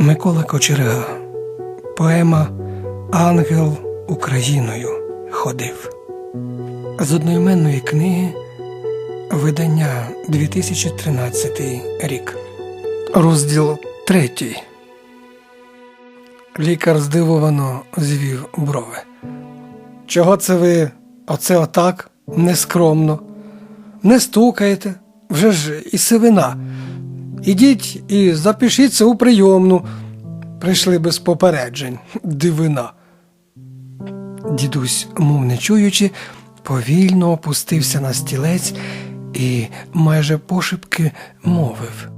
Микола Кочерга. Поема Ангел Україною ходив. З одноіменної книги Видання 2013 рік. Розділ третій. Лікар здивовано звів брови. Чого це ви оце отак нескромно? Не стукаєте, вже ж і сивина. Ідіть і запишіться у прийомну. Прийшли без попереджень. Дивина. Дідусь, мов не чуючи, повільно опустився на стілець і майже пошепки мовив.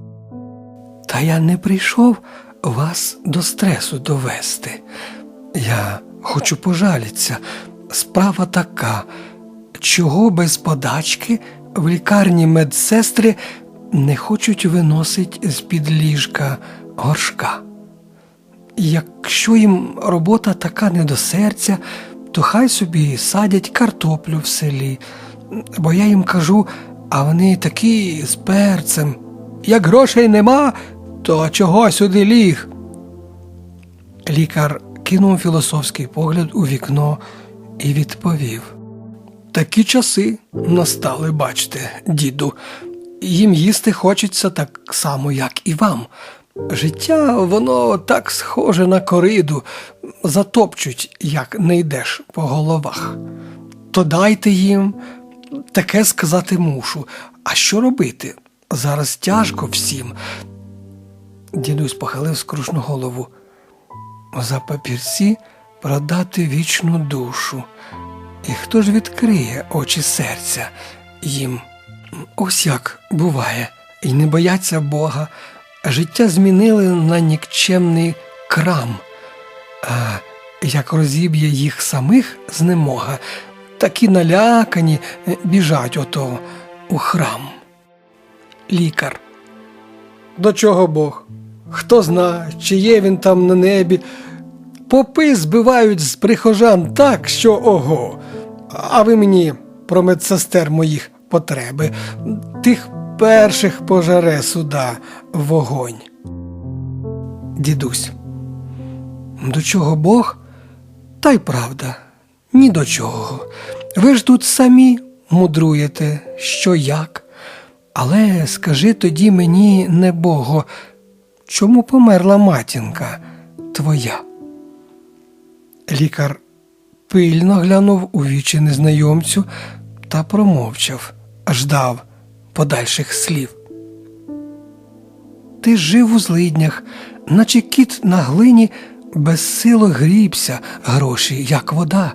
Та я не прийшов вас до стресу довести. Я хочу пожалітися. Справа така, чого без подачки в лікарні медсестри не хочуть виносить з-під ліжка горшка. Якщо їм робота така не до серця, то хай собі садять картоплю в селі. Бо я їм кажу, а вони такі з перцем. Як грошей нема, то чого сюди ліг? Лікар кинув філософський погляд у вікно і відповів. Такі часи настали, бачте, діду. Їм їсти хочеться так само, як і вам. Життя, воно так схоже на кориду, затопчуть, як не йдеш по головах. То дайте їм, таке сказати мушу. А що робити? Зараз тяжко всім. Дідусь похилив скрушну голову. За папірці продати вічну душу. І хто ж відкриє очі серця їм? Ось як буває, і не бояться Бога. Життя змінили на нікчемний крам, а як розіб'є їх самих знемога, такі налякані біжать ото у храм. Лікар. До чого Бог? Хто знає, чи є він там на небі? Попи збивають з прихожан так, що ого. А ви мені про медсестер моїх потреби, тих перших пожаре суда вогонь. Дідусь. До чого Бог? Та й правда, ні до чого. Ви ж тут самі мудруєте, що як. Але скажи тоді мені, небого, чому померла матінка твоя? Лікар пильно глянув у вічі незнайомцю та промовчав, ждав подальших слів. Ти жив у злиднях, наче кіт на глині безсило грібся гроші, як вода,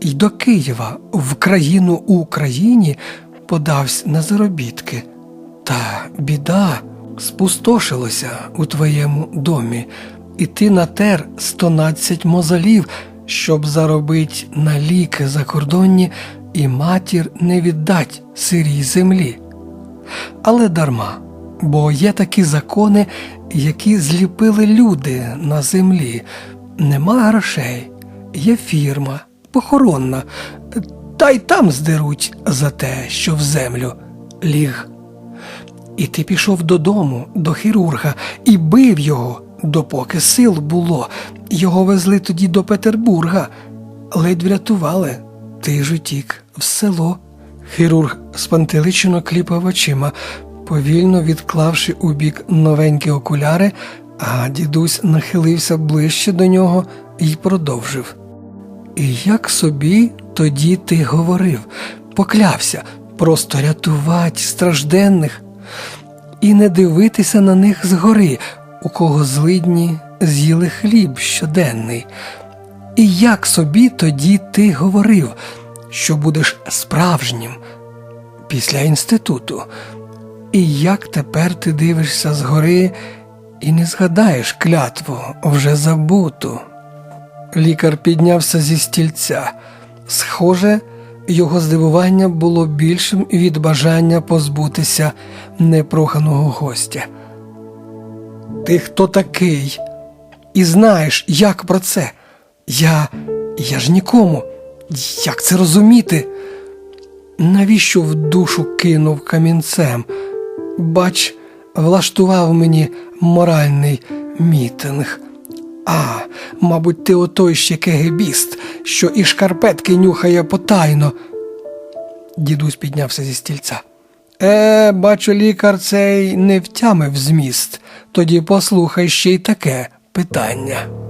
і до Києва в країну у Україні подавсь на заробітки. Та біда спустошилася у твоєму домі, і ти натер стонадцять мозолів, щоб заробить на ліки закордонні і матір не віддать сирій землі. Але дарма, бо є такі закони, які зліпили люди на землі. Нема грошей, є фірма, похоронна, та й там здеруть за те, що в землю ліг. І ти пішов додому, до хірурга, і бив його, допоки сил було. Його везли тоді до Петербурга, ледь врятували. Ти ж утік в село. Хірург спантеличено кліпав очима, повільно відклавши у бік новенькі окуляри, а дідусь нахилився ближче до нього і продовжив. І як собі тоді ти говорив, поклявся просто рятувати стражденних і не дивитися на них згори, у кого злидні з'їли хліб щоденний. І як собі тоді ти говорив, що будеш справжнім після інституту, і як тепер ти дивишся згори і не згадаєш клятву вже забуту. Лікар піднявся зі стільця. Схоже, його здивування було більшим від бажання позбутися непроханого гостя. Ти хто такий? І знаєш, як про це? Я. я ж нікому. Як це розуміти? Навіщо в душу кинув камінцем? Бач, влаштував мені моральний мітинг. А, мабуть, ти отой ще кегебіст, що і шкарпетки нюхає потайно. Дідусь піднявся зі стільця. Е, бачу, лікар цей не втямив зміст. Тоді послухай ще й таке питання.